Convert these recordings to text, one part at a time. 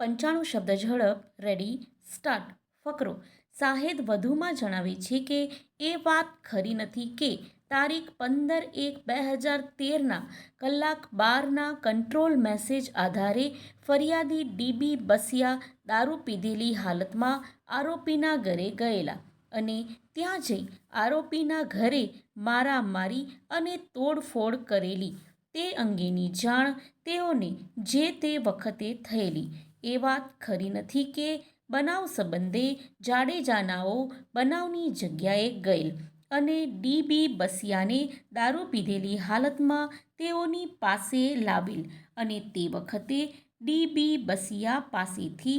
પંચાણું શબ્દ ઝડપ રેડી સ્ટાર્ટ ફકરો. સાહેદ વધુમાં જણાવે છે કે, એ વાત ખરી નથી કે તારીખ પંદર એક બે હજાર તેરના કલાક બારના કંટ્રોલ મેસેજ આધારે ફરિયાદી ડીબી બસિયા દારૂ પીધેલી હાલતમાં આરોપીના ઘરે ગયેલા અને ત્યાં જઈ આરોપીના ઘરે મારામારી અને તોડફોડ કરેલી. તે અંગેની જાણ તેઓને જે તે વખતે થયેલી. એ વાત ખરી નથી કે બનાવ સંબંધે જાડેજાનાઓ બનાવની જગ્યાએ ગયેલ અને ડીબી બસિયાને દારૂ પીધેલી હાલતમાં તેઓની પાસે લાવેલ અને તે વખતે ડીબી બસિયા પાસેથી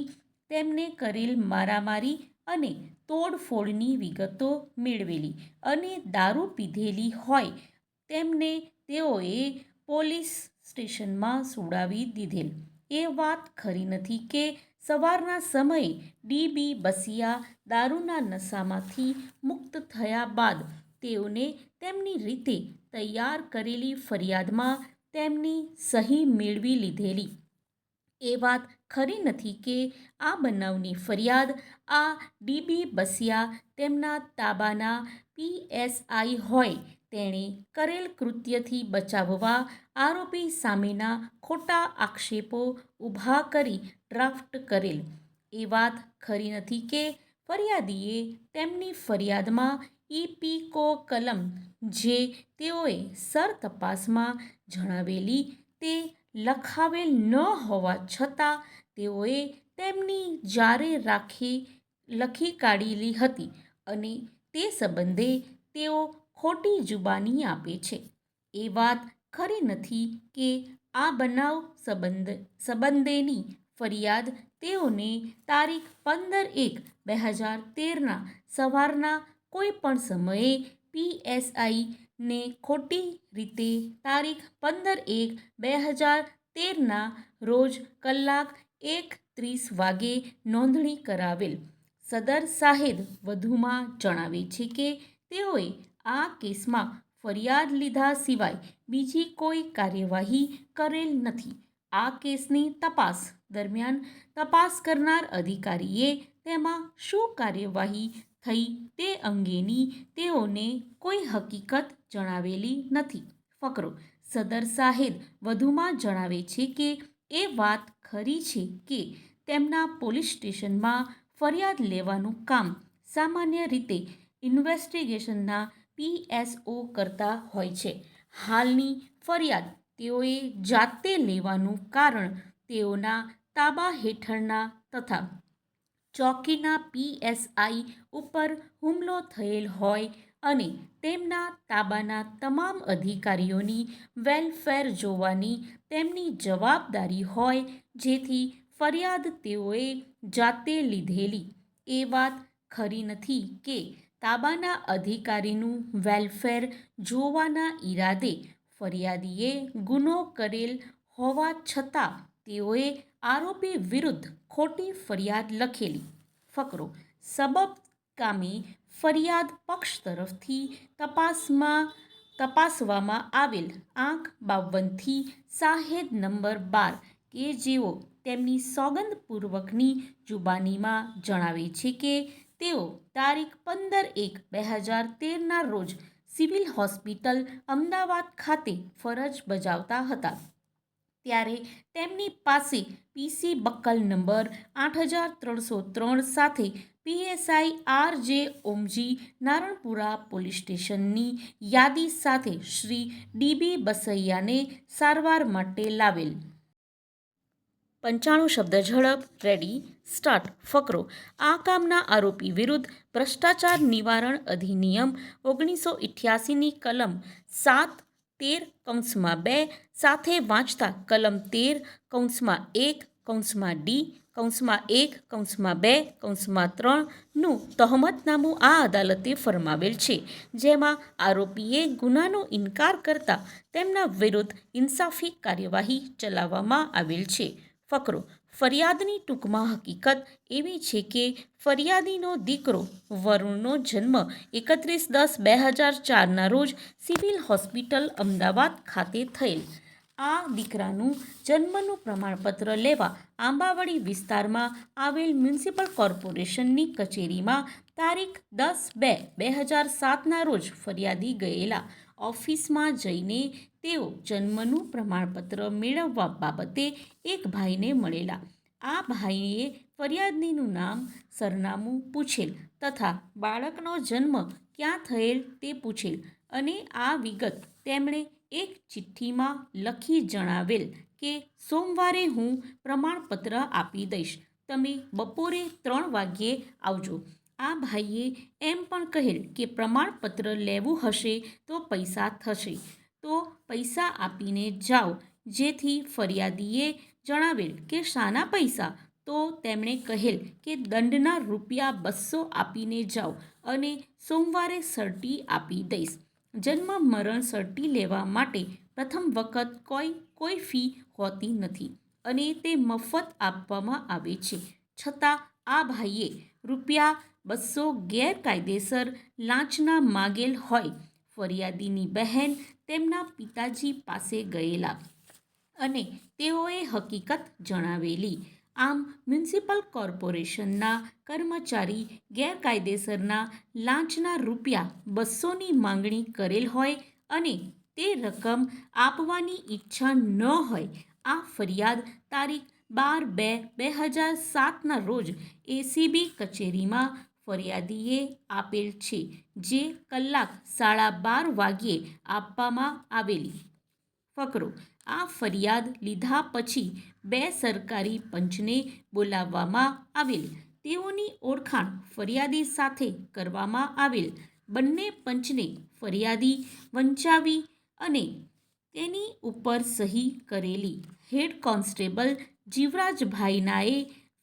તેમને કરેલ મારામારી અને તોડફોડની વિગતો મેળવેલી અને દારૂ પીધેલી હોય તેમને તેઓએ પોલીસ સ્ટેશનમાં સુડાવી દીધેલ. એ વાત ખરી નથી કે સવારના સમયે ડીબી બસિયા દારૂના નશામાંથી મુક્ત થયા બાદ તેઓને તેમની રીતે તૈયાર કરેલી ફરિયાદમાં તેમની સહી મેળવી લીધેલી. એ વાત ખરી નથી કે આ બનાવની ફરિયાદ આ ડીબી બસિયા તેમના તાબાના પીએસઆઈ હોય તેણે કરેલ કૃત્યથી બચાવવા આરોપી સામેના ખોટા આક્ષેપો ઊભા કરી ડ્રાફ્ટ કરેલ. એ વાત ખરી નથી કે ફરિયાદીએ તેમની ફરિયાદમાં ઇપીકો કલમ જે તેઓએ સર તપાસમાં જણાવેલી તે લખાવેલ ન હોવા છતાં તેઓએ તેમની જારે રાખી લખી કાઢેલી હતી અને તે સંબંધે તેઓ ખોટી જુબાની આપે છે. એ વાત ખરી નથી કે આ બનાવ સંબંધ, સંબંધેની ફરિયાદ તેઓને તારીખ પંદર એક બે હજાર તેરના સવારના કોઈ પણ સમયે પીએસઆઈને ખોટી રીતે તારીખ પંદર એક બે હજાર તેરના રોજ કલાક એક ત્રીસ વાગે નોંધણી કરાવેલ. સદર સાહેબ વધુમાં જણાવે છે કે તેઓએ આ કેસમાં ફરિયાદ લીધા સિવાય બીજી કોઈ કાર્યવાહી કરેલ નથી. આ કેસની તપાસ દરમિયાન તપાસ કરનાર અધિકારીએ તેમાં શું કાર્યવાહી થઈ તે અંગેની તેઓને કોઈ હકીકત જણાવેલી નથી. ફકરો સદર સાહેબ વધુમાં જણાવે છે કે એ વાત ખરી છે કે તેમના પોલીસ સ્ટેશનમાં ફરિયાદ લેવાનું કામ સામાન્ય રીતે ઇન્વેસ્ટિગેશનના પીએસઓ કરતા હોય છે. હાલની ફરિયાદ તેઓએ જાતે લેવાનું કારણ તેઓના તાબા હેઠળના તથા ચોકીના પીએસઆઈ ઉપર હુમલો થયેલ હોય અને તેમના તાબાના તમામ અધિકારીઓની વેલફેર જોવાની તેમની જવાબદારી હોય જેથી ફરિયાદ તેઓએ જાતે લીધેલી. એ વાત ખરી નથી કે તાબાના અધિકારીનું વેલફેર જોવાના ઈરાદે ફરિયાદીએ ગુનો કરેલ હોવા છતાં તેઓએ આરોપી વિરુદ્ધ ખોટી ફરિયાદ લખેલી. ફકરો સબબ કામે ફરિયાદ પક્ષ તરફથી તપાસમાં તપાસવામાં આવેલ આંખ બાવનથી સાહેદ નંબર બાર કે જેઓ તેમની સોગંદપૂર્વકની જુબાનીમાં જણાવે છે કે તેઓ તારીખ પંદર એક બે હજાર તેરના રોજ સિવિલ હોસ્પિટલ અમદાવાદ ખાતે ફરજ બજાવતા હતા. ત્યારે તેમની પાસે પીસી બક્કલ નંબર આઠ હજાર ત્રણસો ત્રણ સાથે પીએસઆઈ આર જે ઓમજી નારણપુરા પોલીસ સ્ટેશનની યાદી સાથે શ્રી ડીબી બસૈયાને સારવાર માટે લાવેલ. પંચાણું શબ્દ ઝડપ રેડી સ્ટાર્ટ ફકરો. આ કામના આરોપી વિરુદ્ધ ભ્રષ્ટાચાર નિવારણ અધિનિયમ ઓગણીસો ઇઠ્યાસીની કલમ સાત, તેર, કૌંસમાં બે, સાથે વાંચતા કલમ તેર, કૌંસમાં એક, કૌંસમાં ડી, કૌંસમાં એક, કૌંસમાં બે, કૌંસમાં ત્રણનું તહમતનામું આ અદાલતે ફરમાવેલ છે, જેમાં આરોપીએ ગુનાનો ઇનકાર કરતા તેમના વિરુદ્ધ ઇન્સાફી કાર્યવાહી ચલાવવામાં આવેલ છે. ફકરો. ફરિયાદની ટૂંકમાં હકીકત એવી છે કે ફરિયાદીનો દીકરો વરુણનો જન્મ એકત્રીસ દસ બે હજાર ચારના રોજ સિવિલ હોસ્પિટલ અમદાવાદ ખાતે થયેલ. આ દીકરાનું જન્મનું પ્રમાણપત્ર લેવા આંબાવડી વિસ્તારમાં આવેલ મ્યુનિસિપલ કોર્પોરેશનની કચેરીમાં તારીખ દસ બે બે હજાર સાતના રોજ ફરિયાદી ગયેલા. ઓફિસમાં જઈને તેઓ જન્મનું પ્રમાણપત્ર મેળવવા બાબતે એક ભાઈને મળેલા. આ ભાઈએ ફરિયાદીનું નામ, સરનામું પૂછેલ તથા બાળકનો જન્મ ક્યાં થયેલ તે પૂછેલ અને આ વિગત તેમણે એક ચિઠ્ઠીમાં લખી જણાવેલ કે, સોમવારે હું પ્રમાણપત્ર આપી દઈશ. તમે બપોરે ત્રણ વાગ્યે આવજો. આ ભાઈએ એમ પણ કહેલ કે પ્રમાણપત્ર લેવું હશે તો પૈસા થશે. તો પૈસા આપીને જાઓ. જેથી ફરિયાદીએ જણાવેલ કે શાના પૈસા? તો તેમણે કહેલ કે દંડના રૂપિયા બસો આપીને જાઓ અને સોમવારે સર્ટી આપી દઈશ. જન્મ મરણ સર્ટી લેવા માટે પ્રથમ વખત કોઈ કોઈ ફી હોતી નથી અને તે મફત આપવામાં આવે છે. છતાં આ ભાઈએ રૂપિયા બસો ગેરકાયદેસર લાંચના માગેલ હોય. ફરિયાદીની બહેન તેમના પિતાજી પાસે ગયેલા અને તેઓએ હકીકત જણાવેલી. આમ મ્યુનિસિપલ કોર્પોરેશનના કર્મચારી ગેરકાયદેસરના લાંચના રૂપિયા બસોની માંગણી કરેલ હોય અને તે રકમ આપવાની ઈચ્છા ન હોય, આ ફરિયાદ તારીખ બાર બે બે હજાર સાતના રોજ એસીબી કચેરીમાં ફરિયાદીએ આપેલ છે, જે કલાક સાડા બાર વાગ્યે આપવામાં આવેલી. ફકરો, આ ફરિયાદ લીધા પછી બે સરકારી પંચને બોલાવવામાં આવેલ. તેઓની ઓળખાણ ફરિયાદી સાથે કરવામાં આવેલ. બંને પંચને ફરિયાદી વંચાવી અને તેની ઉપર સહી કરેલી. હેડ કોન્સ્ટેબલ જીવરાજભાઈનાએ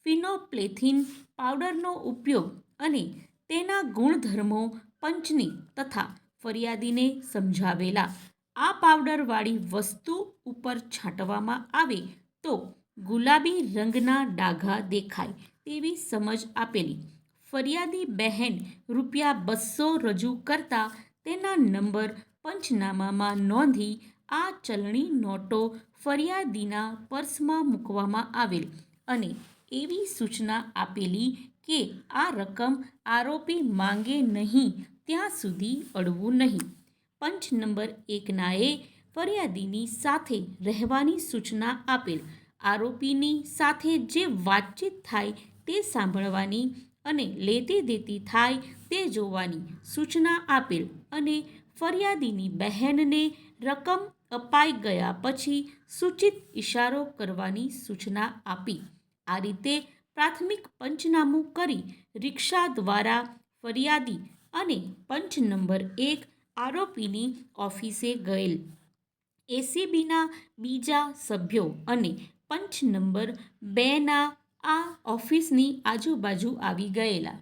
ફિનોપ્લેથિન પાવડરનો ઉપયોગ અને તેના ગુણધર્મો પંચની તથા ફરિયાદીને સમજાવેલા. આ પાવડરવાળી વસ્તુ ઉપર છાંટવામાં આવે તો ગુલાબી રંગના ડાઘા દેખાય તેવી સમજ આપેલી. ફરિયાદી બહેન રૂપિયા બસો રજૂ કરતા તેના નંબર પંચનામામાં નોંધી આ ચલણી નોટો ફરિયાદીના પર્સમાં મૂકવામાં આવેલ અને એવી સૂચના આપેલી કે આ રકમ આરોપી માંગે નહીં ત્યાં સુધી અડવું નહીં. પંચ નંબર એકનાએ ફરિયાદીની સાથે રહેવાની સૂચના આપેલ. આરોપીની સાથે જે વાતચીત થાય તે સાંભળવાની અને લેતી દેતી થાય તે જોવાની સૂચના આપેલ અને ફરિયાદીની બહેનને રકમ અપાઈ ગયા પછી સૂચિત ઇશારો કરવાની સૂચના આપી. આ રીતે પ્રાથમિક પંચનામું કરી રિક્ષા દ્વારા ફરિયાદી અને પંચ નંબર એક આરોપીની ઓફિસે ગયેલ. એસીબીના બીજા સભ્યો અને પંચ નંબર બેના આ ઓફિસની આજુબાજુ આવી ગયેલા.